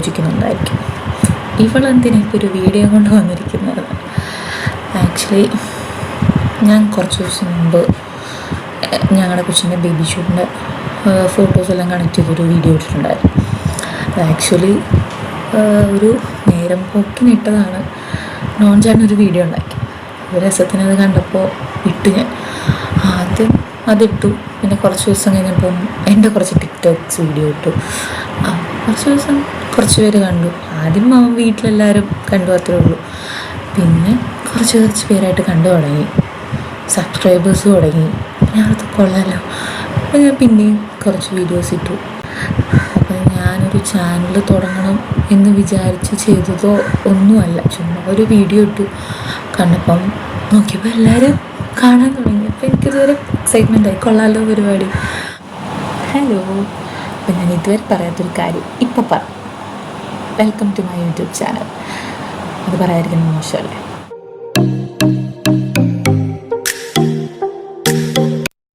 ആലോചിക്കുന്നുണ്ടായിരിക്കും. ഇവളെന്തിനാ ഇപ്പോൾ ഒരു വീഡിയോ കൊണ്ട് വന്നിരിക്കുന്നത്? ആക്ച്വലി ഞാൻ കുറച്ച് ദിവസം മുമ്പ് ഞങ്ങളുടെ കൊച്ചിന്റെ ബേബി ഷൂട്ടിന്റെ ഫോട്ടോസ് എല്ലാം കണക്ട് ചെയ്തൊരു വീഡിയോ ഇട്ടിട്ടുണ്ടായിരുന്നു. ആക്ച്വലി ഒരു നേരം പോക്കിനിട്ടതാണ് നോൺ ചേട്ടൻ ഒരു വീഡിയോ ഉണ്ടാക്കി. ഒരു രസത്തിന് അത് കണ്ടപ്പോൾ ഇട്ടു ഞാൻ. ആദ്യം അതിട്ടു പിന്നെ കുറച്ച് ദിവസം കഴിഞ്ഞപ്പം എന്റെ കുറച്ച് ടിക്ടോക്സ് വീഡിയോ ഇട്ടു. കുറച്ച് ദിവസം കുറച്ച് പേര് കണ്ടു. ആദ്യം അവൻ വീട്ടിലെല്ലാവരും കണ്ടു അത്രേ ഉള്ളൂ. പിന്നെ കുറച്ച് കുറച്ച് പേരായിട്ട് കണ്ടു തുടങ്ങി. സബ്സ്ക്രൈബേഴ്സ് തുടങ്ങി. ഞാൻ അത് കൊള്ളാലോ. അപ്പോൾ ഞാൻ പിന്നെയും കുറച്ച് വീഡിയോസ് ഇട്ടു. അപ്പോൾ ഞാനൊരു ചാനൽ തുടങ്ങണം എന്ന് വിചാരിച്ച് ചെയ്തതോ ഒന്നുമല്ല. ചുമ്മാ ഒരു വീഡിയോ ഇട്ടു. കണ്ടപ്പം നോക്കിയപ്പോൾ എല്ലാവരും കാണാൻ തുടങ്ങി. അപ്പോൾ എനിക്കിതുവരെ എക്സൈറ്റ്മെന്റ് ആയി. കൊള്ളാലോ പരിപാടി ഹലോ അപ്പം ഞാൻ ഇതുവരെ പറയാത്തൊരു കാര്യം. ഇപ്പം പറ. Welcome to my YouTube channel അത് പറയാതിരിക്കുന്നത് മോശമല്ലേ?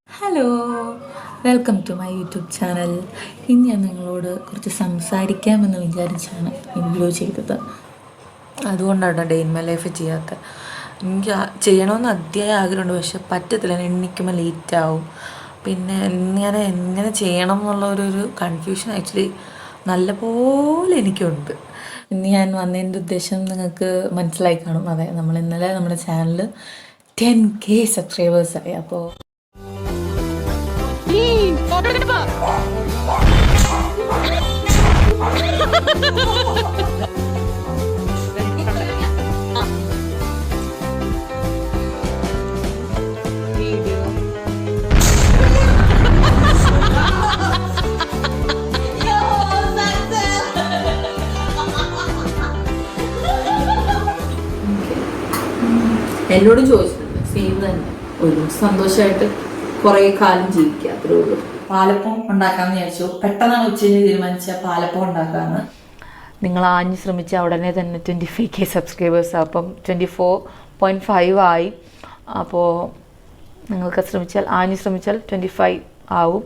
Hello welcome to my YouTube channel ഇന്ന് ഞാൻ നിങ്ങളോട് കുറച്ച് സംസാരിക്കാമെന്ന് വിചാരിച്ചാണ് ഈ വീഡിയോ ചെയ്തത്. അതുകൊണ്ടാണ് ഡേ ഇൻ മൈ ലൈഫ് ചെയ്യാത്ത എനിക്ക് ചെയ്യണമെന്ന് അതിയായ ആഗ്രഹമുണ്ട്. പക്ഷെ പറ്റത്തില്ല. എണ്ണിക്കുമ്പോൾ ലേറ്റ് ആവും. പിന്നെ എങ്ങനെ എങ്ങനെ ചെയ്യണം എന്നുള്ള ഒരു കൺഫ്യൂഷൻ ആക്ച്വലി നല്ലപോലെ എനിക്കുണ്ട്. ഇന്ന് ഞാൻ വന്നതിന്റെ ഉദ്ദേശം നിങ്ങൾക്ക് മനസ്സിലായി കാണും. അതെ നമ്മൾ ഇന്നലെ നമ്മുടെ ചാനൽ ടെൻ കെ സബ്സ്ക്രൈബേഴ്സായി അപ്പോൾ എന്നോടും ചോദിച്ചിട്ടുണ്ട്. സെയിം തന്നെ. ഒരു സന്തോഷമായിട്ട് കുറേ കാലം ജീവിക്കുക അത്രേ ഉള്ളൂ. പാലപ്പം ഉണ്ടാക്കാമെന്ന് വിചാരിച്ചു. പെട്ടെന്നാണ് ഉച്ചയ്ക്ക് തീരുമാനിച്ച പാലപ്പം ഉണ്ടാക്കാമെന്ന് നിങ്ങൾ ആഞ്ഞ് ശ്രമിച്ച ഉടനെ തന്നെ ട്വന്റി ഫൈവ് കെ സബ്സ്ക്രൈബേഴ്സ് അപ്പം ട്വന്റി ഫോർ പോയിന്റ് ഫൈവ് ആയി. അപ്പോൾ നിങ്ങൾക്ക് ശ്രമിച്ചാൽ ആഞ്ഞ് ശ്രമിച്ചാൽ ട്വന്റി ഫൈവ് ആവും.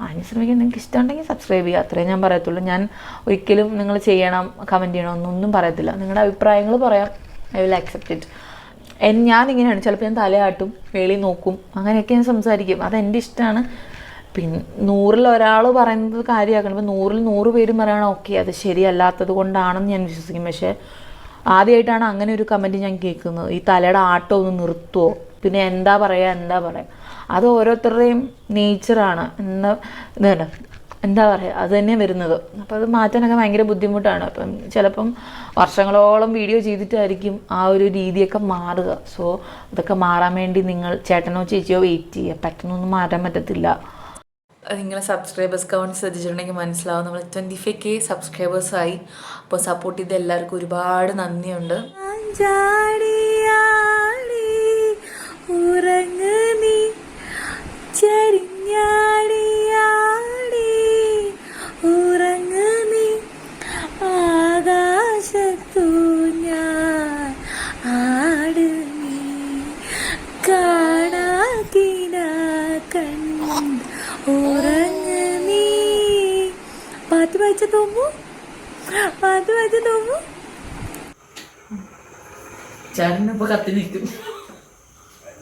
ആഞ്ഞ് ശ്രമിക്കാൻ നിങ്ങൾക്ക് ഇഷ്ടമുണ്ടെങ്കിൽ സബ്സ്ക്രൈബ് ചെയ്യുക. അത്രേ ഞാൻ പറയത്തുള്ളൂ. ഞാൻ ഒരിക്കലും നിങ്ങൾ ചെയ്യണം കമന്റ് ചെയ്യണം എന്നൊന്നും പറയത്തില്ല. നിങ്ങളുടെ അഭിപ്രായങ്ങൾ പറയാം. ഐ വിൽ ആക്സെപ്റ്റ് ഇറ്റ് എൻ ഞാൻ ഇങ്ങനെയാണ് ചിലപ്പോൾ ഞാൻ തലയാട്ടും വെളി നോക്കും അങ്ങനെയൊക്കെ ഞാൻ സംസാരിക്കും. അതെന്റെ ഇഷ്ടമാണ് പിന്നെ നൂറിൽ ഒരാൾ പറയുന്നത് കാര്യമാക്കണം. ഇപ്പം നൂറിൽ നൂറ് പേരും പറയണം ഓക്കെ അത് ശരിയല്ലാത്തത് കൊണ്ടാണെന്ന് ഞാൻ വിശ്വസിക്കും. പക്ഷേ ആദ്യമായിട്ടാണ് അങ്ങനെ ഒരു കമന്റ് ഞാൻ കേൾക്കുന്നത്. ഈ തലയുടെ ആട്ടം ഒന്ന് നിർത്തുമോ പിന്നെ എന്താ പറയുക എന്താ പറയുക അത് ഓരോരുത്തരുടെയും നേച്ചറാണ് ഇതാണ് എന്താ പറയുക അത് തന്നെ വരുന്നത്. അപ്പോൾ അത് മാറ്റാനൊക്കെ ഭയങ്കര ബുദ്ധിമുട്ടാണ്. അപ്പം ചിലപ്പം വർഷങ്ങളോളം വീഡിയോ ചെയ്തിട്ടായിരിക്കും ആ ഒരു രീതിയൊക്കെ മാറുക. സോ അതൊക്കെ മാറാൻ വേണ്ടി നിങ്ങൾ ചേട്ടനോ ചേച്ചിയോ വെയിറ്റ് ചെയ്യുക. പെട്ടെന്നൊന്നും മാറ്റാൻ പറ്റത്തില്ല. നിങ്ങളെ സബ്സ്ക്രൈബേഴ്സ് കൗണ്ട് ശ്രദ്ധിച്ചിട്ടുണ്ടെങ്കിൽ മനസ്സിലാവും. നമ്മൾ ട്വന്റി ഫൈവ് കെ സബ്സ്ക്രൈബേഴ്സായി അപ്പോൾ സപ്പോർട്ട് ചെയ്ത എല്ലാവർക്കും ഒരുപാട് നന്ദിയുണ്ട്. ഉറങ്ങ നീ. ചരിഞ്ഞാടിയാടി ഉറങ്ങ് നീ. പാട്ട് വായിച്ച തോമു? പാട്ട് വായിച്ച തോമു? ചേട്ടനിപ്പോ കത്തി നിൽക്കും.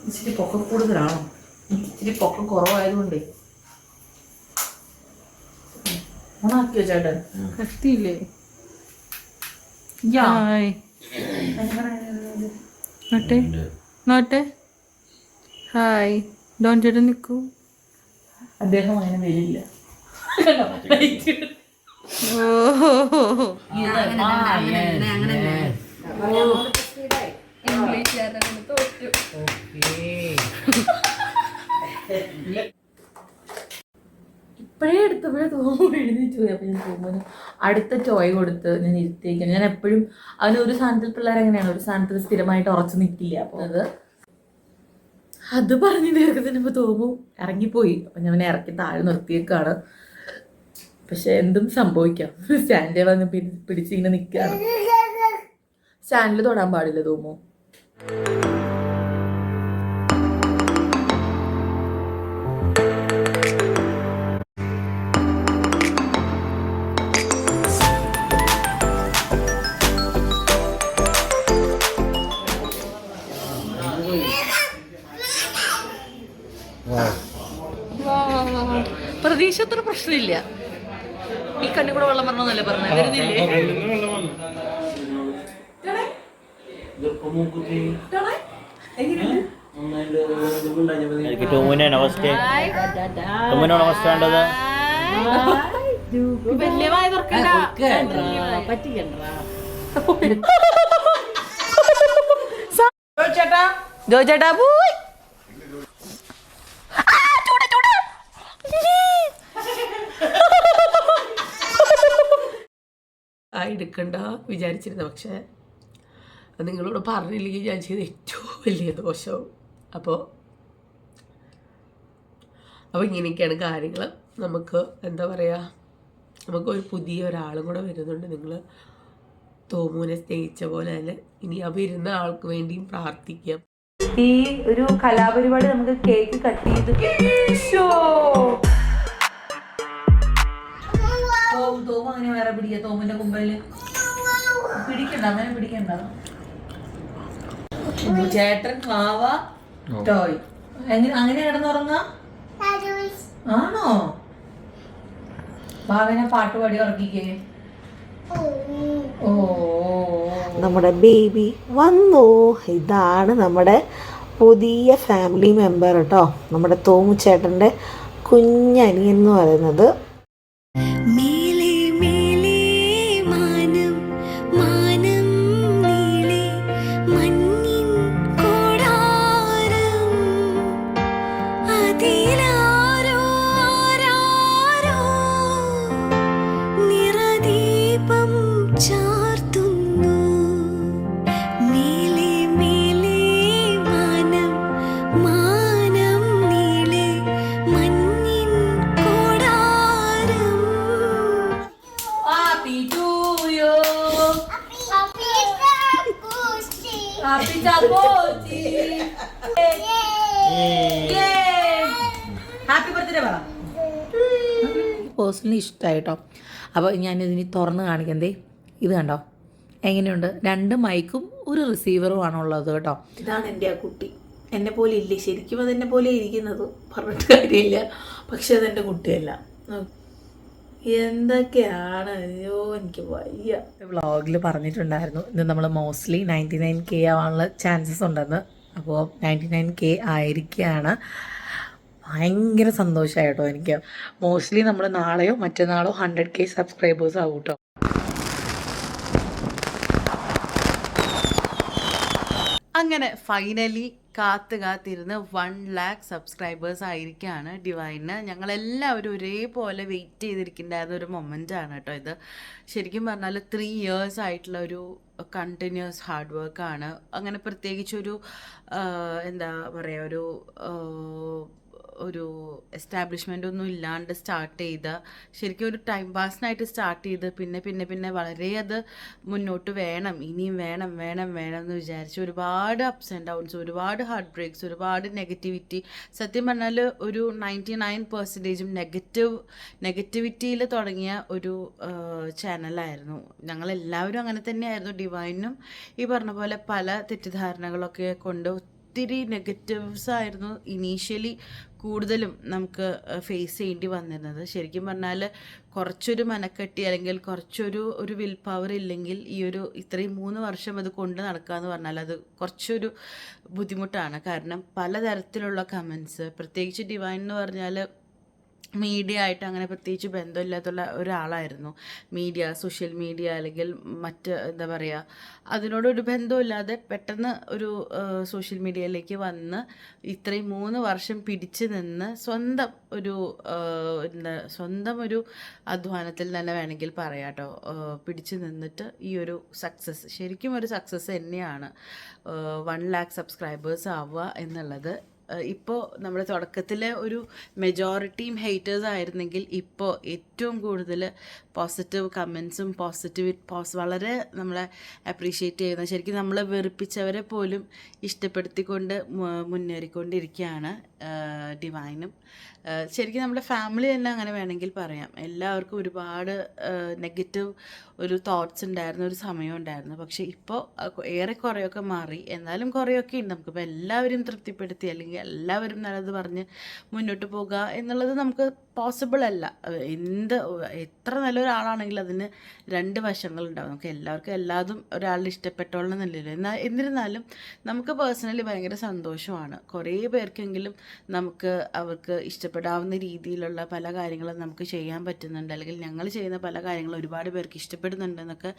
ഇച്ചിരി പൊക്കം കൂടുതലാണോ? ഇച്ചിരി പൊക്കം കുറവായതുകൊണ്ടേ. ഓണാക്കിയോ ചേട്ടൻ? കത്തിയില്ലേ? യാ. ഹായ് നോട്ടെ. നോട്ടെ. ഹായ്. ഡോൺ ചേട്ടൻ നിൽക്കൂ. അദ്ദേഹം അങ്ങനെ വരില്ല. ഇപ്പഴേ എടുത്തപ്പോഴേ തോന്നുന്നു എഴുന്നേറ്റ് പോയി. അപ്പം ഞാൻ തോന്നുന്നു അടുത്ത ചോയ് കൊടുത്ത് ഞാൻ ഇരുത്തിയിരിക്കണം ഞാൻ എപ്പോഴും അവന് ഒരു സാധനത്തിൽ പിള്ളേർ എങ്ങനെയാണ്? ഒരു സ്ഥാനത്ത് സ്ഥിരമായിട്ട് ഉറച്ചു നിൽക്കില്ല. അപ്പോൾ അത് അത് പറഞ്ഞ് തീർക്കുന്നതിന് തോന്നു ഇറങ്ങിപ്പോയി. അപ്പം ഞാൻ ഇറക്കി താഴെ നിർത്തിയേക്കാണ് പക്ഷെ എന്തും സംഭവിക്കാം. സ്റ്റാൻഡിൽ വന്ന് പിടി- പിടിച്ചിങ്ങനെ നിൽക്കുകയാണ് സ്റ്റാൻഡിൽ തൊടാൻ പാടില്ല തോമു. പ്രശ്നമില്ല ഈ കണ്ണി കൂടെ വെള്ളം വരണമെന്നല്ലേ പറഞ്ഞത്? വരുന്നില്ലേ? എനിക്ക് വേണ്ടത്. ജോ ചേട്ടാ പോയി. എടുക്കണ്ട വിചാരിച്ചിരുന്നു. പക്ഷേ അത് നിങ്ങളോട് പറഞ്ഞില്ലെങ്കിൽ ഞാൻ ചെയ്ത ഏറ്റവും വലിയ ദോഷവും. അപ്പോൾ അപ്പോൾ ഇങ്ങനെയൊക്കെയാണ് കാര്യങ്ങൾ നമുക്ക് എന്താ പറയുക നമുക്ക് ഒരു പുതിയ ഒരാളും കൂടെ വരുന്നുണ്ട്. നിങ്ങൾ തോമൂനെ സ്നേഹിച്ച പോലെ തന്നെ ഇനി ആ വരുന്ന ആൾക്ക് വേണ്ടിയും പ്രാർത്ഥിക്കാം. ഈ ഒരു കലാപരിപാടി നമുക്ക് കേക്ക് കട്ട് ചെയ്ത് അങ്ങനെ വേറെ പിടിക്കുക തോമിന്റെ കുമ്പയിൽ പിടിക്കണ്ട അങ്ങനെ പിടിക്കണ്ട. ചേട്ടൻ മാവ ടോയ്. എങ്ങനെ അങ്ങനെ കിടന്നുറങ്ങ ആണോ? ഭാവനെ പാട്ട് പാടി ഉറക്കിക്കേ. ഓ നമ്മുടെ ബേബി വന്നു? ഇതാണ് നമ്മുടെ പുതിയ ഫാമിലി മെമ്പർ കേട്ടോ. നമ്മുടെ തോമുച്ചേട്ടന്റെ കുഞ്ഞനിയൻ എന്ന് പറയുന്നത്. ഇഷ്ടമായി കേട്ടോ അപ്പോൾ ഞാനിതിനി തുറന്ന് കാണിക്കുന്നതേ ഇത് കണ്ടോ? എങ്ങനെയുണ്ട്? രണ്ട് മൈക്കും ഒരു റിസീവറും ആണുള്ളത് കേട്ടോ. ഇതാണ് എന്റെ ആ കുട്ടി. എന്നെ പോലെ ഇല്ലേ? ശരിക്കും അതെന്നെ പോലെ ഇരിക്കുന്നത്. പറഞ്ഞിട്ട് കാര്യമില്ല. പക്ഷെ അതെന്റെ കുട്ടിയല്ല. എന്തൊക്കെയാണ്? അയ്യോ എനിക്ക് വയ്യ. വ്ളോഗിൽ പറഞ്ഞിട്ടുണ്ടായിരുന്നു. ഇത് നമ്മൾ മോസ്റ്റ്ലി നയന്റി നയൻ കെ ആവാനുള്ള ചാൻസസ് ഉണ്ടെന്ന്. അപ്പോൾ നയന്റി നയൻ കെ ആയിരിക്കുകയാണ് ഭയങ്കര സന്തോഷമായി കേട്ടോ എനിക്ക്. മോസ്റ്റ്ലി നമ്മൾ നാളെയോ മറ്റന്നാളോ ഹൺഡ്രഡ് കെ സബ്സ്ക്രൈബേഴ്സ് ആവും കേട്ടോ. അങ്ങനെ ഫൈനലി കാത്ത് കാത്തിരുന്ന് വൺ ലാക്ക് സബ്സ്ക്രൈബേഴ്സ് ആയിരിക്കുകയാണ് ഡിവൈന് ഞങ്ങളെല്ലാവരും ഒരേപോലെ വെയിറ്റ് ചെയ്തിരിക്കേണ്ടത് ഒരു മൊമെന്റ് ആണ് കേട്ടോ ഇത്. ശരിക്കും പറഞ്ഞാൽ ത്രീ ഇയേഴ്സ് ആയിട്ടുള്ള ഒരു കണ്ടിന്യൂസ് ഹാർഡ് വർക്കാണ് അങ്ങനെ പ്രത്യേകിച്ചൊരു എന്താ പറയുക ഒരു ഒരു എസ്റ്റാബ്ലിഷ്മെന്റ് ഒന്നും ഇല്ലാണ്ട് സ്റ്റാർട്ട് ചെയ്ത ശരിക്കും ഒരു ടൈം പാസിനായിട്ട് സ്റ്റാർട്ട് ചെയ്ത് പിന്നെ പിന്നെ പിന്നെ വളരെ അത് മുന്നോട്ട് വേണം ഇനിയും വേണം വേണം വേണം എന്ന് വിചാരിച്ച് ഒരുപാട് അപ്സ് ആൻഡ് ഡൗൺസ് ഒരുപാട് ഹാർട്ട് ബ്രേക്സ് ഒരുപാട് നെഗറ്റിവിറ്റി സത്യം പറഞ്ഞാൽ ഒരു നയന്റി നയൻ പെർസെന്റേജും നെഗറ്റീവ് നെഗറ്റിവിറ്റിയിൽ തുടങ്ങിയ ഒരു ചാനലായിരുന്നു ഞങ്ങളെല്ലാവരും അങ്ങനെ തന്നെയായിരുന്നു ഡിവൈനും ഈ പറഞ്ഞ പോലെ പല തെറ്റിദ്ധാരണകളൊക്കെ കൊണ്ട് ഒത്തിരി നെഗറ്റീവ്സ് ആയിരുന്നു ഇനീഷ്യലി കൂടുതലും നമുക്ക് ഫേസ് ചെയ്യേണ്ടി വന്നിരുന്നത്. ശരിക്കും പറഞ്ഞാൽ കുറച്ചൊരു മനക്കെട്ടി അല്ലെങ്കിൽ കുറച്ചൊരു ഒരു വിൽ പവർ ഇല്ലെങ്കിൽ ഈ ഒരു ഇത്രയും മൂന്ന് വർഷം അത് കൊണ്ട് നടക്കുക എന്ന് പറഞ്ഞാൽ അത് കുറച്ചൊരു ബുദ്ധിമുട്ടാണ്. കാരണം പലതരത്തിലുള്ള കമൻസ് പ്രത്യേകിച്ച് ഡിവൈൻ എന്ന് പറഞ്ഞാൽ മീഡിയ ആയിട്ട് അങ്ങനെ പ്രത്യേകിച്ച് ബന്ധമില്ലാത്തുള്ള ഒരാളായിരുന്നു. മീഡിയ സോഷ്യൽ മീഡിയ അല്ലെങ്കിൽ മറ്റ് എന്താ പറയുക അതിനോടൊരു ബന്ധമില്ലാതെ പെട്ടെന്ന് ഒരു സോഷ്യൽ മീഡിയയിലേക്ക് വന്ന് ഇത്രയും മൂന്ന് വർഷം പിടിച്ചു നിന്ന് സ്വന്തം ഒരു എന്താ സ്വന്തം ഒരു അധ്വാനത്തിൽ തന്നെ വേണമെങ്കിൽ പറയാം കേട്ടോ. പിടിച്ചു നിന്നിട്ട് ഈ ഒരു സക്സസ് ശരിക്കും ഒരു സക്സസ് തന്നെയാണ്. വൺ ലാക്ക് സബ്സ്ക്രൈബേഴ്സ് ആവുക എന്നുള്ളത് ഇപ്പോൾ നമ്മുടെ തുടക്കത്തിൽ ഒരു മെജോറിറ്റിയും ഹെയ്റ്റേഴ്സ് ആയിരുന്നെങ്കിൽ ഇപ്പോൾ ഏറ്റവും കൂടുതൽ പോസിറ്റീവ് കമൻസും പോസിറ്റീവ് പോസ് വളരെ നമ്മളെ അപ്രീഷിയേറ്റ് ചെയ്യുന്ന ശരിക്കും നമ്മളെ വെറുപ്പിച്ചവരെ പോലും ഇഷ്ടപ്പെടുത്തിക്കൊണ്ട് മുന്നേറിക്കൊണ്ടിരിക്കുകയാണ് ഡിവൈനും ശരിക്കും നമ്മുടെ ഫാമിലി തന്നെ അങ്ങനെ വേണമെങ്കിൽ പറയാം. എല്ലാവർക്കും ഒരുപാട് നെഗറ്റീവ് ഒരു തോട്ട്സ് ഉണ്ടായിരുന്ന ഒരു സമയം ഉണ്ടായിരുന്നു. പക്ഷേ ഇപ്പോൾ ഏറെ കുറേയൊക്കെ മാറി. എന്നാലും കുറേയൊക്കെ ഉണ്ട്. നമുക്കിപ്പോൾ എല്ലാവരും തൃപ്തിപ്പെടുത്തി അല്ലെങ്കിൽ എല്ലാവരും നല്ലത് പറഞ്ഞ് മുന്നോട്ട് പോകുക എന്നുള്ളത് നമുക്ക് പോസിബിൾ അല്ല. എന്ത് എത്ര നല്ലൊരാളാണെങ്കിലും അതിന് രണ്ട് വശങ്ങളുണ്ടാവും. നമുക്ക് എല്ലാവർക്കും എല്ലാതും ഒരാളുടെ ഇഷ്ടപ്പെട്ടോളണമെന്നില്ലല്ലോ എന്നാൽ എന്നിരുന്നാലും നമുക്ക് പേഴ്സണലി ഭയങ്കര സന്തോഷമാണ്. കുറേ പേർക്കെങ്കിലും നമുക്ക് അവർക്ക് ഇഷ്ടപ്പെടാവുന്ന രീതിയിലുള്ള പല കാര്യങ്ങളും നമുക്ക് ചെയ്യാൻ പറ്റുന്നുണ്ട്. അല്ലെങ്കിൽ ഞങ്ങൾ ചെയ്യുന്ന പല കാര്യങ്ങളും ഒരുപാട് പേർക്ക് ഇഷ്ടപ്പെടുന്നുണ്ടെന്നൊക്കെ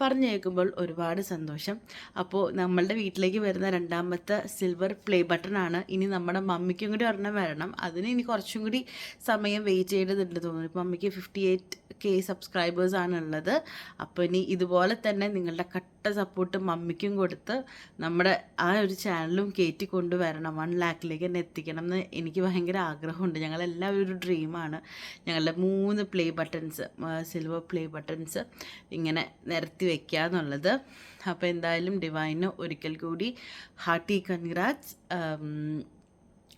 പറഞ്ഞു കേൾക്കുമ്പോൾ ഒരുപാട് സന്തോഷം. അപ്പോൾ നമ്മളുടെ വീട്ടിലേക്ക് വരുന്ന രണ്ടാമത്തെ സിൽവർ പ്ലേ ബട്ടൺ ആണ്. ഇനി നമ്മുടെ മമ്മിക്കും കൂടി ഒരെണ്ണം വരണം. അതിന് ഇനി കുറച്ചും കൂടി സമയം വെയിറ്റ് ചെയ്യേണ്ടതുണ്ട് തോന്നുന്നു. ഇപ്പം അമ്മയ്ക്ക് ഫിഫ്റ്റി എയ്റ്റ് കെ സബ്സ്ക്രൈബേഴ്സാണ് ഉള്ളത് അപ്പോൾ ഇനി ഇതുപോലെ തന്നെ നിങ്ങളുടെ കട്ട സപ്പോർട്ട് മമ്മിക്കും കൊടുത്ത് നമ്മുടെ ആ ഒരു ചാനലും കയറ്റി കൊണ്ടുവരണം. വൺ ലാക്കിലേക്ക് തന്നെ എത്തിക്കണം എന്ന് എനിക്ക് ഭയങ്കര ആഗ്രഹമുണ്ട്. ഞങ്ങളെല്ലാവരും ഒരു ഡ്രീമാണ് ഞങ്ങളുടെ മൂന്ന് play buttons silver play buttons ഇങ്ങനെ നിരത്തി വെക്കുക എന്നുള്ളത്. അപ്പോൾ എന്തായാലും ഡിവൈന് ഒരിക്കൽ കൂടി ഹാർട്ടി കൺഗ്രാറ്റ്സ്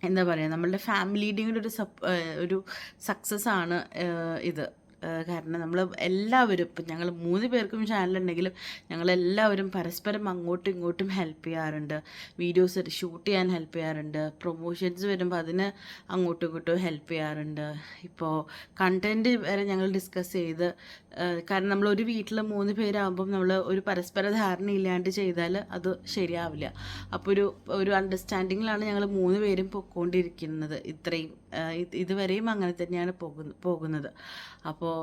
എന്താ പറയുക നമ്മളുടെ ഫാമിലിയുടെയും കൂടെ ഒരു ഒരു സക്സസ് ആണ് ഇത്. കാരണം നമ്മൾ എല്ലാവരും ഇപ്പം ഞങ്ങൾ മൂന്ന് പേർക്കും ചാനലുണ്ടെങ്കിലും ഞങ്ങളെല്ലാവരും പരസ്പരം അങ്ങോട്ടും ഇങ്ങോട്ടും ഹെൽപ്പ് ചെയ്യാറുണ്ട്. വീഡിയോസ് ഷൂട്ട് ചെയ്യാൻ ഹെൽപ്പ് ചെയ്യാറുണ്ട്. പ്രൊമോഷൻസ് വരുമ്പോൾ അതിന് അങ്ങോട്ടും ഇങ്ങോട്ടും ഹെൽപ്പ് ചെയ്യാറുണ്ട്. ഇപ്പോൾ കണ്ടന്റ് വരെ ഞങ്ങൾ ഡിസ്കസ് ചെയ്ത് കാരണം നമ്മൾ ഒരു വീട്ടിൽ മൂന്ന് പേരാകുമ്പം നമ്മൾ ഒരു പരസ്പര ധാരണ ഇല്ലാണ്ട് ചെയ്താൽ അത് ശരിയാവില്ല. അപ്പോൾ ഒരു ഒരു അണ്ടർസ്റ്റാൻഡിങ്ങിലാണ് ഞങ്ങൾ മൂന്ന് പേരും പൊക്കോണ്ടിരിക്കുന്നത്. ഇത്രയും. ഇതുവരെയും അങ്ങനെ തന്നെയാണ് പോകുന്ന പോകുന്നത്. അപ്പോൾ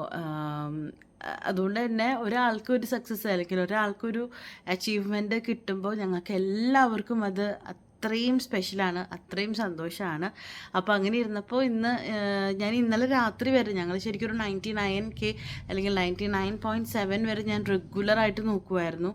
അതുകൊണ്ട് തന്നെ ഒരാൾക്ക് ഒരു സക്സസ് അല്ലെങ്കിൽ ഒരാൾക്കൊരു അച്ചീവ്മെന്റ് കിട്ടുമ്പോൾ ഞങ്ങൾക്ക് എല്ലാവർക്കും അത് അത്രയും സ്പെഷ്യലാണ് അത്രയും സന്തോഷമാണ്. അപ്പോൾ അങ്ങനെ ഇരുന്നപ്പോൾ ഇന്ന് ഞാൻ ഇന്നലെ രാത്രി വരെ ഞങ്ങൾ ശരിക്കും ഒരു നയന്റി നയൻ കെ അല്ലെങ്കിൽ നയന്റി നയൻ പോയിന്റ് സെവൻ വരെ ഞാൻ റെഗുലറായിട്ട് നോക്കുമായിരുന്നു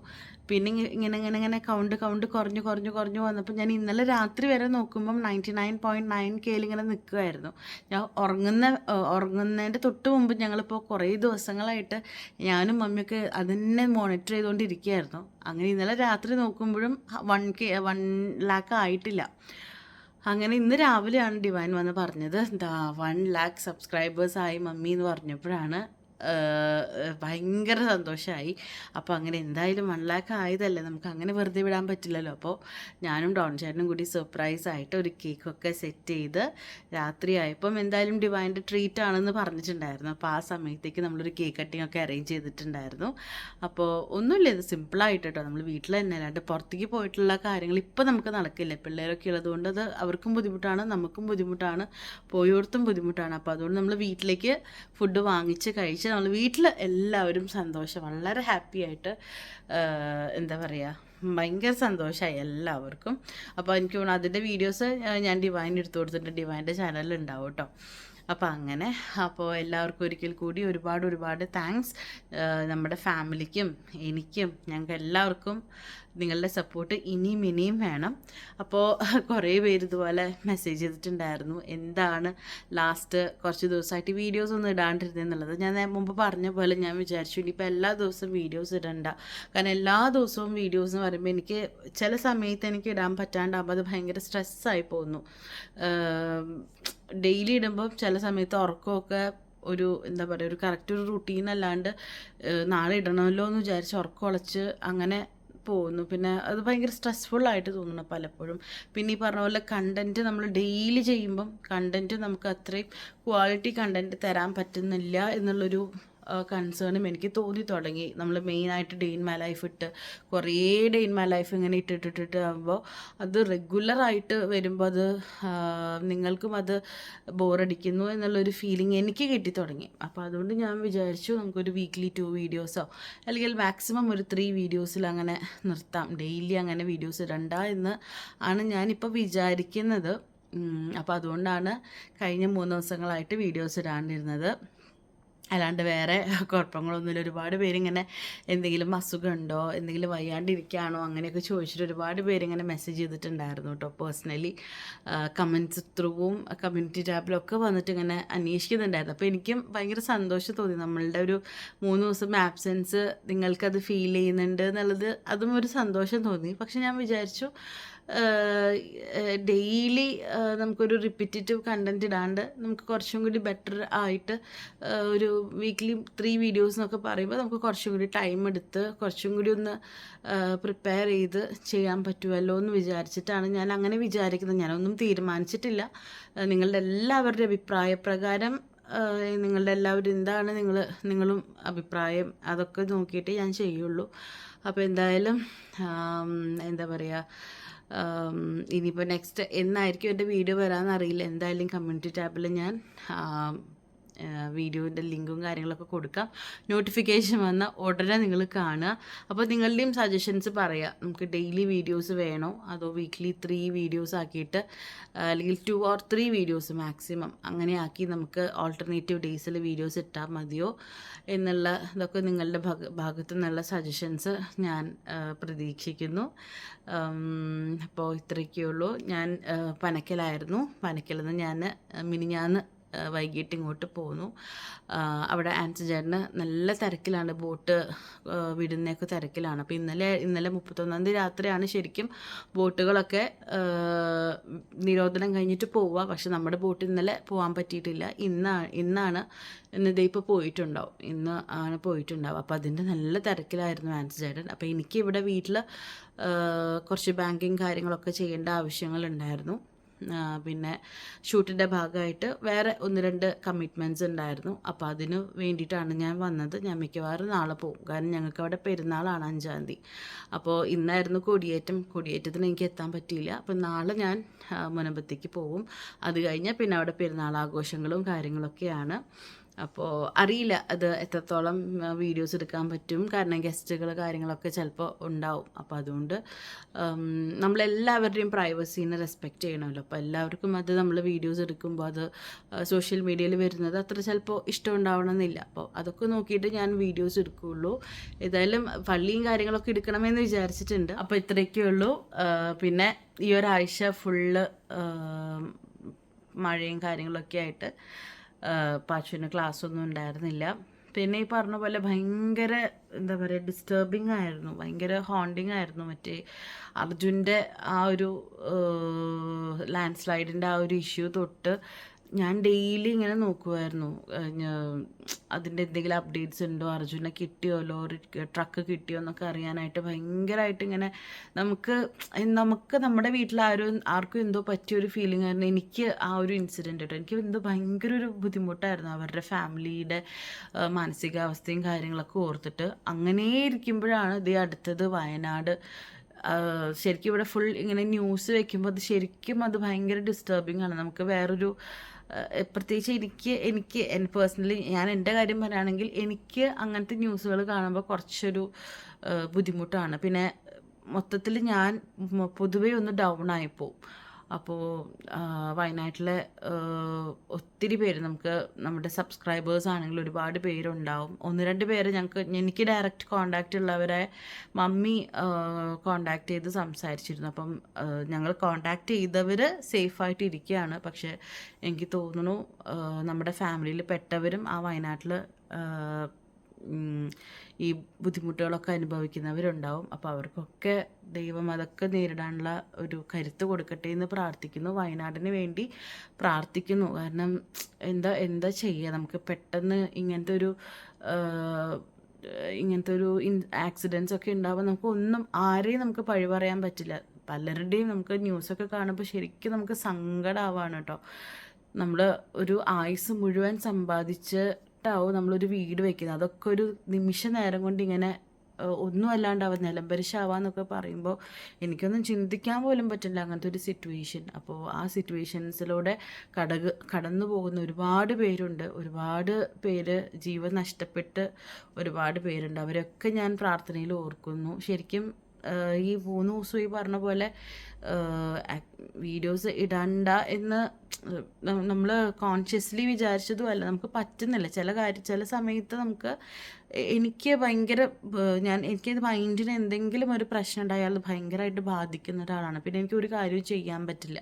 പിന്നെ ഇങ്ങനെ ഇങ്ങനെ ഇങ്ങനെ കൗണ്ട് കൗണ്ട് കുറഞ്ഞു കുറഞ്ഞു കുറഞ്ഞു വന്നപ്പോൾ ഞാൻ ഇന്നലെ രാത്രി വരെ നോക്കുമ്പം നയന്റി നയൻ പോയിന്റ് നയൻ കെയിൽ ഇങ്ങനെ നിൽക്കുമായിരുന്നു ഞാൻ ഉറങ്ങുന്ന ഉറങ്ങുന്നതിന്റെ തൊട്ട് മുമ്പ് ഞങ്ങളിപ്പോൾ കുറേ ദിവസങ്ങളായിട്ട് ഞാനും മമ്മിയൊക്കെ അതിനെ മോണിറ്റർ ചെയ്തുകൊണ്ടിരിക്കുകയായിരുന്നു അങ്ങനെ ഇന്നലെ രാത്രി നോക്കുമ്പോഴും വൺ കെ വൺ ലാക്ക് ആയിട്ടില്ല. അങ്ങനെ ഇന്ന് രാവിലെയാണ് ഡിവൈൻ വന്ന് പറഞ്ഞത് എന്താ വൺ ലാക്ക് സബ്സ്ക്രൈബേഴ്സ് ആയി മമ്മി എന്ന് പറഞ്ഞപ്പോഴാണ് ഭയങ്കര സന്തോഷമായി അപ്പോൾ അങ്ങനെ എന്തായാലും വൺ ലാക്ക് ആയതല്ലേ നമുക്ക് അങ്ങനെ വെറുതെ വിടാൻ പറ്റില്ലല്ലോ. അപ്പോൾ ഞാനും ഡോൺ ചേട്ടനും കൂടി സർപ്രൈസ് ആയിട്ട് ഒരു കേക്കൊക്കെ സെറ്റ് ചെയ്ത് രാത്രിയായപ്പം എന്തായാലും ഡിവൈന്റെ ട്രീറ്റ് ആണെന്ന് പറഞ്ഞിട്ടുണ്ടായിരുന്നു. അപ്പോൾ ആ സമയത്തേക്ക് നമ്മളൊരു കേക്ക് കട്ടിംഗ് ഒക്കെ അറേഞ്ച് ചെയ്തിട്ടുണ്ടായിരുന്നു. അപ്പോൾ ഒന്നുമില്ല ഇത് സിമ്പിളായിട്ട് കേട്ടോ നമ്മൾ വീട്ടിൽ തന്നെ അല്ലാണ്ട് പുറത്തേക്ക് പോയിട്ടുള്ള കാര്യങ്ങൾ ഇപ്പോൾ നമുക്ക് നടക്കില്ല. പിള്ളേരൊക്കെ ഉള്ളതുകൊണ്ട് അത് അവർക്കും ബുദ്ധിമുട്ടാണ് നമുക്കും ബുദ്ധിമുട്ടാണ് പോയോടത്തും ബുദ്ധിമുട്ടാണ്. അപ്പോൾ അതുകൊണ്ട് നമ്മൾ വീട്ടിലേക്ക് ഫുഡ് വാങ്ങിച്ച് കഴിച്ച് നമ്മൾ വീട്ടിൽ എല്ലാവരും സന്തോഷം. വളരെ ഹാപ്പി ആയിട്ട് എന്താ പറയുക ഭയങ്കര സന്തോഷമായി എല്ലാവർക്കും. അപ്പോൾ എനിക്ക് തോന്നുന്നു അതിന്റെ വീഡിയോസ് ഞാൻ ഡിവൈൻ എടുത്തു കൊടുത്തിട്ടുണ്ട്. ഡിവൈന്റെ ചാനലിൽ ഉണ്ടാവും കേട്ടോ അപ്പോൾ അങ്ങനെ അപ്പോൾ എല്ലാവർക്കും ഒരിക്കൽ കൂടി ഒരുപാട് ഒരുപാട് താങ്ക്സ് നമ്മുടെ ഫാമിലിക്കും എനിക്കും ഞങ്ങൾക്ക് എല്ലാവർക്കും നിങ്ങളുടെ സപ്പോർട്ട് ഇനിയും ഇനിയും വേണം. അപ്പോൾ കുറേ പേര് ഇതുപോലെ മെസ്സേജ് ചെയ്തിട്ടുണ്ടായിരുന്നു. എന്താണ് ലാസ്റ്റ് കുറച്ച് ദിവസമായിട്ട് വീഡിയോസ് ഒന്നും ഇടാണ്ടിരുന്നെന്നുള്ളത് ഞാൻ മുമ്പ് പറഞ്ഞ പോലെ ഞാൻ വിചാരിച്ചു ഇനിയിപ്പോൾ എല്ലാ ദിവസവും വീഡിയോസ് ഇടണ്ട. കാരണം എല്ലാ ദിവസവും വീഡിയോസ് എന്ന് പറയുമ്പോൾ എനിക്ക് ചില സമയത്ത് എനിക്ക് ഇടാൻ പറ്റാണ്ടാകുമ്പോൾ അത് ഭയങ്കര സ്ട്രെസ്സായി പോകുന്നു. ഡെയിലി ഇടുമ്പോൾ ചില സമയത്ത് ഉറക്കമൊക്കെ ഒരു എന്താ പറയുക ഒരു കറക്റ്റ് ഒരു റുട്ടീൻ അല്ലാണ്ട് നാളെ ഇടണമല്ലോ എന്ന് വിചാരിച്ച് ഉറക്കം ഉളച്ച് അങ്ങനെ പോകുന്നു. പിന്നെ അത് ഭയങ്കര ആയിട്ട് തോന്നുന്നു പലപ്പോഴും. പിന്നെ ഈ പറഞ്ഞ പോലെ കണ്ടന്റ് നമ്മൾ ഡെയിലി ചെയ്യുമ്പം കണ്ടന്റ് നമുക്ക് അത്രയും ക്വാളിറ്റി കണ്ടന്റ് തരാൻ പറ്റുന്നില്ല എന്നുള്ളൊരു കൺസേണും എനിക്ക് തോന്നി തുടങ്ങി. നമ്മൾ മെയിനായിട്ട് ഡേ ഇൻ മൈ ലൈഫ് ഇട്ട് കുറേ ഡേ ഇൻ മൈ ലൈഫ് ഇങ്ങനെ ഇട്ടിട്ടിട്ടിട്ട് ആകുമ്പോൾ അത് റെഗുലറായിട്ട് വരുമ്പോൾ അത് നിങ്ങൾക്കും അത് ബോറടിക്കുന്നു എന്നുള്ളൊരു ഫീലിംഗ് എനിക്ക് കിട്ടി തുടങ്ങി. അപ്പോൾ അതുകൊണ്ട് ഞാൻ വിചാരിച്ചു നമുക്കൊരു വീക്ക്ലി ടു വീഡിയോസോ അല്ലെങ്കിൽ മാക്സിമം ഒരു ത്രീ വീഡിയോസിൽ അങ്ങനെ നിർത്താം. ഡെയിലി അങ്ങനെ വീഡിയോസ് ഇടണ്ട എന്ന് ആണ് ഞാനിപ്പോൾ വിചാരിക്കുന്നത്. അപ്പോൾ അതുകൊണ്ടാണ് കഴിഞ്ഞ മൂന്ന് ദിവസങ്ങളായിട്ട് വീഡിയോസ് ഇടാണ്ടിരുന്നത്. അല്ലാണ്ട് വേറെ കുഴപ്പങ്ങളൊന്നുമില്ല. ഒരുപാട് പേരിങ്ങനെ എന്തെങ്കിലും അസുഖമുണ്ടോ എന്തെങ്കിലും വയ്യാണ്ടിരിക്കുകയാണോ അങ്ങനെയൊക്കെ ചോദിച്ചിട്ട് ഒരുപാട് പേരിങ്ങനെ മെസ്സേജ് ചെയ്തിട്ടുണ്ടായിരുന്നു കേട്ടോ. പേഴ്സണലി കമൻസ് ത്രൂവും കമ്മ്യൂണിറ്റി ടാബിലും ഒക്കെ വന്നിട്ട് ഇങ്ങനെ അന്വേഷിക്കുന്നുണ്ടായിരുന്നു. അപ്പോൾ എനിക്കും ഭയങ്കര സന്തോഷം തോന്നി. നമ്മളുടെ ഒരു മൂന്ന് ദിവസം ആബ്സെൻസ് നിങ്ങൾക്കത് ഫീൽ ചെയ്യുന്നുണ്ട് എന്നുള്ളത് അതും ഒരു സന്തോഷം തോന്നി. പക്ഷെ ഞാൻ വിചാരിച്ചു ഡെയിലി നമുക്കൊരു റിപ്പീറ്റേറ്റീവ് കണ്ടന്റ് ഇടാണ്ട് നമുക്ക് കുറച്ചും കൂടി ബെറ്റർ ആയിട്ട് ഒരു വീക്ക്ലി ത്രീ വീഡിയോസ് എന്നൊക്കെ പറയുമ്പോൾ നമുക്ക് കുറച്ചും കൂടി ടൈം എടുത്ത് കുറച്ചും കൂടി ഒന്ന് പ്രിപ്പയർ ചെയ്ത് ചെയ്യാൻ പറ്റുമല്ലോ എന്ന് വിചാരിച്ചിട്ടാണ് ഞാൻ അങ്ങനെ വിചാരിക്കുന്നത്. ഞാനൊന്നും തീരുമാനിച്ചിട്ടില്ല. നിങ്ങളുടെ എല്ലാവരുടെ അഭിപ്രായ പ്രകാരം നിങ്ങളുടെ എല്ലാവരും എന്താണ് നിങ്ങൾ നിങ്ങളും അഭിപ്രായം അതൊക്കെ നോക്കിയിട്ട് ഞാൻ ചെയ്യുള്ളൂ. അപ്പോൾ എന്തായാലും എന്താ പറയുക ഇനിയിപ്പോൾ നെക്സ്റ്റ് എന്നായിരിക്കും എന്റെ വീഡിയോ വരാമെന്നറിയില്ല എന്തായാലും കമ്മ്യൂണിറ്റി ടാബിൽ ഞാൻ വീഡിയോന്റെ ലിങ്കും കാര്യങ്ങളൊക്കെ കൊടുക്കാം. നോട്ടിഫിക്കേഷൻ വന്ന ഉടനെ നിങ്ങൾ കാണുക. അപ്പോൾ നിങ്ങളുടെയും സജഷൻസ് പറയുക നമുക്ക് ഡെയിലി വീഡിയോസ് വേണോ? അതോ വീക്ക്ലി ത്രീ വീഡിയോസ് ആക്കിയിട്ട് അല്ലെങ്കിൽ two or three videos maximum അങ്ങനെ ആക്കി നമുക്ക് ഓൾട്ടർനേറ്റീവ് ഡേയ്സിൽ വീഡിയോസ് ഇട്ടാൽ മതിയോ? എന്നുള്ള ഇതൊക്കെ നിങ്ങളുടെ ഭാഗ ഭാഗത്തു നിന്നുള്ള സജഷൻസ് ഞാൻ പ്രതീക്ഷിക്കുന്നു. അപ്പോൾ ഇത്രയൊക്കെയുള്ളൂ. ഞാൻ പനക്കലായിരുന്നു. പനക്കലെന്ന് ഞാൻ മിനിഞ്ഞാന്ന് വൈകിട്ട് ഇങ്ങോട്ട് പോന്നു. അവിടെ ആൻസി ചേട്ടന് നല്ല തിരക്കിലാണ് ബോട്ട് വിടുന്നേക്ക് തിരക്കിലാണ്. അപ്പോൾ ഇന്നലെ ഇന്നലെ മുപ്പത്തൊന്നാം തീയതി രാത്രിയാണ് ശരിക്കും ബോട്ടുകളൊക്കെ നിരോധനം കഴിഞ്ഞിട്ട് പോവുക. പക്ഷെ നമ്മുടെ ബോട്ട് ഇന്നലെ പോകാൻ പറ്റിയിട്ടില്ല. ഇന്നാണ് ഇന്നാണ് ഇന്ന് ദേ ഇപ്പോൾ പോയിട്ടുണ്ടാവും. ഇന്ന് ആണ് പോയിട്ടുണ്ടാവും അപ്പോൾ അതിന്റെ നല്ല തിരക്കിലായിരുന്നു ആൻസി ചേട്ടൻ. അപ്പോൾ എനിക്ക് ഇവിടെ വീട്ടിൽ കുറച്ച് ബാങ്കിങ് കാര്യങ്ങളൊക്കെ ചെയ്യേണ്ട ആവശ്യങ്ങളുണ്ടായിരുന്നു പിന്നെ ഷൂട്ടിന്റെ ഭാഗമായിട്ട് വേറെ ഒന്ന് രണ്ട് കമ്മിറ്റ്മെന്റ്സ് ഉണ്ടായിരുന്നു. അപ്പോൾ അതിന് വേണ്ടിയിട്ടാണ് ഞാൻ വന്നത്. ഞാൻ മിക്കവാറും നാളെ പോകും കാരണം ഞങ്ങൾക്ക് അവിടെ പെരുന്നാളാണ് അഞ്ചാം തീയതി. അപ്പോൾ ഇന്നായിരുന്നു കൊടിയേറ്റം. കൊടിയേറ്റത്തിന് എനിക്ക് എത്താൻ പറ്റിയില്ല. അപ്പോൾ നാളെ ഞാൻ മുനമ്പത്തേക്ക് പോവും. അത് കഴിഞ്ഞാൽ പിന്നെ അവിടെ പെരുന്നാൾ ആഘോഷങ്ങളും കാര്യങ്ങളൊക്കെയാണ്. അപ്പോൾ അറിയില്ല അത് എത്രത്തോളം വീഡിയോസ് എടുക്കാൻ പറ്റും. കാരണം ഗസ്റ്റുകൾ കാര്യങ്ങളൊക്കെ ചിലപ്പോൾ ഉണ്ടാവും. അപ്പോൾ അതുകൊണ്ട് നമ്മളെല്ലാവരുടെയും പ്രൈവസീനെ റെസ്പെക്റ്റ് ചെയ്യണമല്ലോ. അപ്പോൾ എല്ലാവർക്കും അത് നമ്മൾ വീഡിയോസ് എടുക്കുമ്പോൾ അത് സോഷ്യൽ മീഡിയയിൽ വരുന്നത് അത്ര ചിലപ്പോൾ ഇഷ്ടം ഉണ്ടാവണമെന്നില്ല. അപ്പോൾ അതൊക്കെ നോക്കിയിട്ട് ഞാൻ വീഡിയോസ് എടുക്കുകയുള്ളൂ ഏതായാലും പള്ളിയും കാര്യങ്ങളൊക്കെ എടുക്കണമെന്ന് വിചാരിച്ചിട്ടുണ്ട്. അപ്പോൾ ഇത്രയൊക്കെ ഉള്ളൂ. പിന്നെ ഈ ഒരാഴ്ച ഫുള്ള് മഴയും കാര്യങ്ങളൊക്കെ ആയിട്ട് പാച്ചുവിന് ക്ലാസ് ഒന്നും ഉണ്ടായിരുന്നില്ല. പിന്നെ ഈ പറഞ്ഞ പോലെ ഭയങ്കര എന്താ പറയുക ഡിസ്റ്റർബിങ് ആയിരുന്നു. ഭയങ്കര ഹോണ്ടിങ് ആയിരുന്നു മറ്റേ അർജുന്റെ ആ ഒരു ലാൻഡ് സ്ലൈഡിന്റെ ആ ഒരു ഇഷ്യൂ തൊട്ട് ഞാൻ ഡെയിലി ഇങ്ങനെ നോക്കുമായിരുന്നു അതിന്റെ എന്തെങ്കിലും അപ്ഡേറ്റ്സ് ഉണ്ടോ? അർജുനെ കിട്ടിയോ? ലോറി ട്രക്ക് കിട്ടിയോ എന്നൊക്കെ അറിയാനായിട്ട് ഭയങ്കരമായിട്ട് ഇങ്ങനെ നമുക്ക് നമുക്ക് നമ്മുടെ വീട്ടിൽ ആരും ആർക്കും എന്തോ പറ്റിയ ഒരു ഫീലിംഗ് ആയിരുന്നു. എനിക്ക് ആ ഒരു ഇൻസിഡന്റ് കേട്ടോ. എനിക്ക് എന്തോ ഭയങ്കര ഒരു ബുദ്ധിമുട്ടായിരുന്നു അവരുടെ ഫാമിലിയുടെ മാനസികാവസ്ഥയും കാര്യങ്ങളൊക്കെ ഓർത്തിട്ട്. അങ്ങനെ ഇരിക്കുമ്പോഴാണ് ഇത് അടുത്തത് വയനാട്. ശരിക്കും ഇവിടെ ഫുൾ ഇങ്ങനെ ന്യൂസ് വെക്കുമ്പോൾ അത് ശരിക്കും അത് ഭയങ്കര ഡിസ്റ്റർബിങ് ആണ്. നമുക്ക് വേറൊരു പ്രത്യേകിച്ച് എനിക്ക് എനിക്ക് പേഴ്സണലി ഞാൻ എന്റെ കാര്യം പറയുകയാണെങ്കിൽ എനിക്ക് അങ്ങനത്തെ ന്യൂസുകൾ കാണുമ്പോൾ കുറച്ചൊരു ബുദ്ധിമുട്ടാണ്. പിന്നെ മൊത്തത്തിൽ ഞാൻ പൊതുവേ ഒന്ന് ഡൗൺ ആയിപ്പോവും അപ്പോൾ വയനാട്ടിലെ ഒത്തിരി പേര് നമുക്ക് നമ്മുടെ സബ്സ്ക്രൈബേഴ്സ് ആണെങ്കിൽ ഒരുപാട് പേരുണ്ടാവും. ഒന്ന് രണ്ട് പേര് ഞങ്ങൾക്ക് എനിക്ക് ഡയറക്റ്റ് കോണ്ടാക്റ്റ് ഉള്ളവരെ മമ്മി കോണ്ടാക്ട് ചെയ്ത് സംസാരിച്ചിരുന്നു. അപ്പം ഞങ്ങൾ കോണ്ടാക്ട് ചെയ്തവർ സേഫായിട്ട് ഇരിക്കുകയാണ്. പക്ഷേ എനിക്ക് തോന്നുന്നു നമ്മുടെ ഫാമിലിയിൽ പെട്ടവരും ആ വയനാട്ടിൽ ഈ ബുദ്ധിമുട്ടുകളൊക്കെ അനുഭവിക്കുന്നവരുണ്ടാവും. അപ്പോൾ അവർക്കൊക്കെ ദൈവം അതൊക്കെ നേരിടാനുള്ള ഒരു കരുത്ത് കൊടുക്കട്ടെ എന്ന് പ്രാർത്ഥിക്കുന്നു. വയനാടിന് വേണ്ടി പ്രാർത്ഥിക്കുന്നു. കാരണം എന്താ എന്താ ചെയ്യുക നമുക്ക് പെട്ടെന്ന് ഇങ്ങനത്തെ ഒരു ഇങ്ങനത്തെ ഒരു ആക്സിഡൻസ് ഒക്കെ ഉണ്ടാകുമ്പോൾ നമുക്ക് ഒന്നും ആരെയും നമുക്ക് പഴി പറയാൻ പറ്റില്ല. പലരുടെയും നമുക്ക് ന്യൂസൊക്കെ കാണുമ്പോൾ ശരിക്കും നമുക്ക് സങ്കടമാവാണ് കേട്ടോ. നമ്മൾ ഒരു ആയുസ് മുഴുവൻ സമ്പാദിച്ചിട്ടാവും നമ്മളൊരു വീട് വെക്കുന്നത്. അതൊക്കെ ഒരു നിമിഷ നേരം കൊണ്ട് ഇങ്ങനെ ഒന്നും അല്ലാണ്ടാവും നിലംപരിശാവാന്നൊക്കെ പറയുമ്പോൾ എനിക്കൊന്നും ചിന്തിക്കാൻ പോലും പറ്റില്ല അങ്ങനത്തെ ഒരു സിറ്റുവേഷൻ അപ്പോൾ ആ സിറ്റുവേഷൻസിലൂടെ കടക് കടന്നു പോകുന്ന ഒരുപാട് പേരുണ്ട്. ഒരുപാട് പേര് ജീവൻ നഷ്ടപ്പെട്ട് ഒരുപാട് പേരുണ്ട്. അവരൊക്കെ ഞാൻ പ്രാർത്ഥനയിൽ ഓർക്കുന്നു. ശരിക്കും ഈ മൂന്ന് ദിവസം ഈ പറഞ്ഞ പോലെ വീഡിയോസ് ഇടണ്ട എന്ന് നമ്മൾ കോൺഷ്യസ്ലി വിചാരിച്ചതും അല്ല നമുക്ക് പറ്റുന്നില്ല. ചില കാര്യം ചില സമയത്ത് നമുക്ക് എനിക്ക് ഭയങ്കര ഞാൻ എനിക്ക് മൈൻഡിന് എന്തെങ്കിലും ഒരു പ്രശ്നം ഉണ്ടായാൽ അത് ഭയങ്കരമായിട്ട് ബാധിക്കുന്ന ഒരാളാണ്. പിന്നെ എനിക്ക് ഒരു കാര്യവും ചെയ്യാൻ പറ്റില്ല.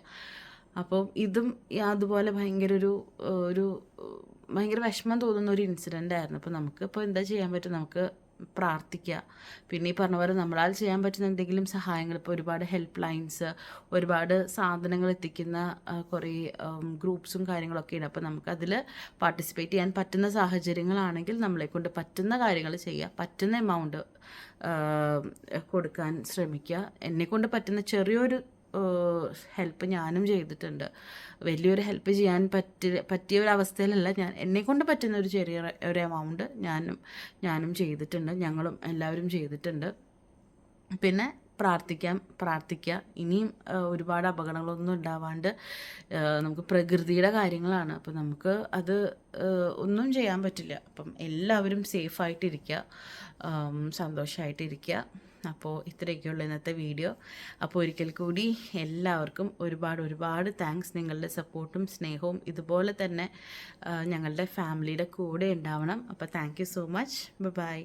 അപ്പോൾ ഇതും അതുപോലെ ഭയങ്കര ഒരു ഒരു ഭയങ്കര വിഷമം തോന്നുന്ന ഒരു ഇൻസിഡന്റ് ആയിരുന്നു. അപ്പോൾ നമുക്ക് ഇപ്പോൾ എന്താ ചെയ്യാൻ പറ്റും? നമുക്ക് പ്രാർത്ഥിക്കുക. പിന്നെ ഈ പറഞ്ഞ പോലെ നമ്മളാൽ ചെയ്യാൻ പറ്റുന്ന എന്തെങ്കിലും സഹായങ്ങൾ ഇപ്പോൾ ഒരുപാട് ഹെൽപ്പ് ലൈൻസ് ഒരുപാട് സാധനങ്ങൾ എത്തിക്കുന്ന കുറേ ഗ്രൂപ്പ്സും കാര്യങ്ങളൊക്കെ ഉണ്ട് അപ്പോൾ നമുക്കതിൽ പാർട്ടിസിപ്പേറ്റ് ചെയ്യാൻ പറ്റുന്ന സാഹചര്യങ്ങളാണെങ്കിൽ നമ്മളെ കൊണ്ട് പറ്റുന്ന കാര്യങ്ങൾ ചെയ്യുക പറ്റുന്ന എമൗണ്ട് കൊടുക്കാൻ ശ്രമിക്കുക. എന്നെക്കൊണ്ട് പറ്റുന്ന ചെറിയൊരു ഹെൽപ്പ് ഞാനും ചെയ്തിട്ടുണ്ട്. വലിയൊരു ഹെൽപ്പ് ചെയ്യാൻ പറ്റി പറ്റിയ ഒരു അവസ്ഥയിലല്ല ഞാൻ എന്നെക്കൊണ്ട് പറ്റുന്ന ഒരു ചെറിയ ഒരു എമൗണ്ട് ഞാനും ഞാനും ചെയ്തിട്ടുണ്ട്. ഞങ്ങളും എല്ലാവരും ചെയ്തിട്ടുണ്ട്. പിന്നെ പ്രാർത്ഥിക്കാം പ്രാർത്ഥിക്കുക. ഇനിയും ഒരുപാട് അപകടങ്ങളൊന്നും ഉണ്ടാവാണ്ട് നമുക്ക് പ്രകൃതിയുടെ കാര്യങ്ങളാണ്. അപ്പോൾ നമുക്ക് അത് ഒന്നും ചെയ്യാൻ പറ്റില്ല. അപ്പം എല്ലാവരും സേഫായിട്ടിരിക്കുക സന്തോഷമായിട്ടിരിക്കുക അപ്പോൾ ഇത്രയൊക്കെയുള്ള ഇന്നത്തെ വീഡിയോ. അപ്പോൾ ഒരിക്കൽ കൂടി എല്ലാവർക്കും ഒരുപാട് ഒരുപാട് താങ്ക്സ് നിങ്ങളുടെ സപ്പോർട്ടും സ്നേഹവും ഇതുപോലെ തന്നെ ഞങ്ങളുടെ ഫാമിലിയുടെ കൂടെ ഉണ്ടാവണം. അപ്പോൾ താങ്ക് സോ മച്ച് ബൈ